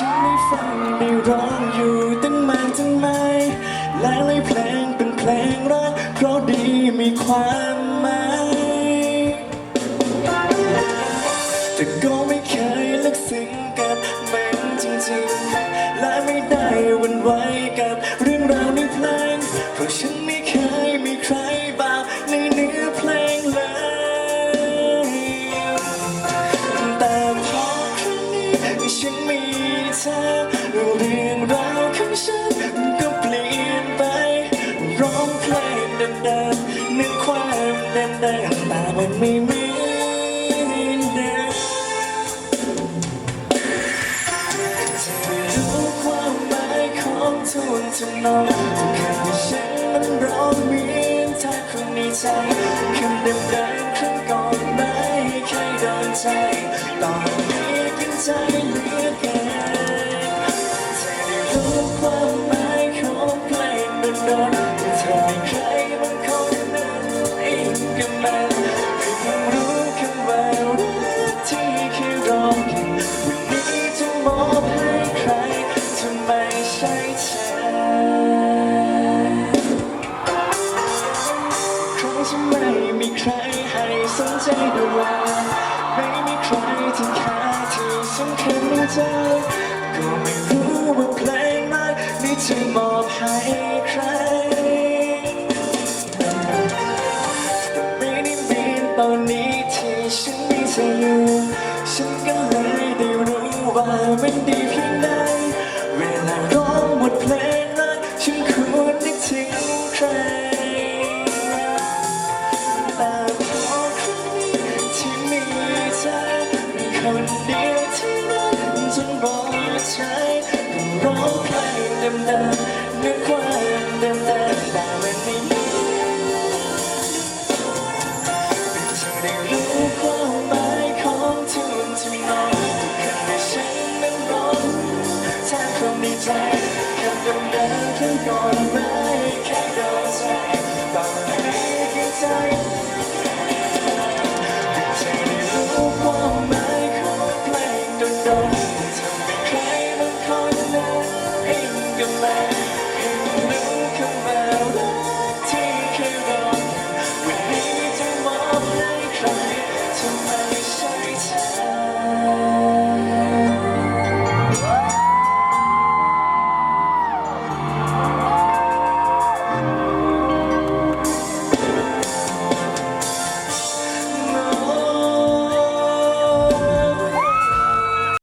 ฉันไม่ฟังไม่ร้องอยู่ตั้งมานตั้งไมหลายหลายเพลงเป็นเพลงรักเพราะดีมีความหมายแต่ก็ไม่เคยลึกซึ้งกับมันจริงๆ และไม่ได้หวันไหวกับเรื่องราวในเพลง เพราะฉันไม่เคยมีใครบาปในเนื้อเพลงเลย แต่พอครั้งนี้ฉันไม่ เธอเรื่องราวของฉันมันก็เปลี่ยนไป ร้องเพลงเดิมๆนึกความเดิมๆแต่มันไม่เหมือนเดิมจะไม่รู้ความหมายของทุนทำนองทุกคำที่ฉันมันร้องเหมือนถ้าคนในใจคำเดิมเดิมๆครั้งก่อนไม่เคยโดนใจตอนนี้กินใจเหลือ ใจ ก็ไม่รู้ว่าเพลงนั้นนี้จะมอบให้ใครแต่ไม่ได้มีตอนนี้ที่ฉันมีเธออยู่ ฉันก็เลยได้รู้ว่ามันดีเพียงใด ใจกับคนเดิมฉันก่อนไหม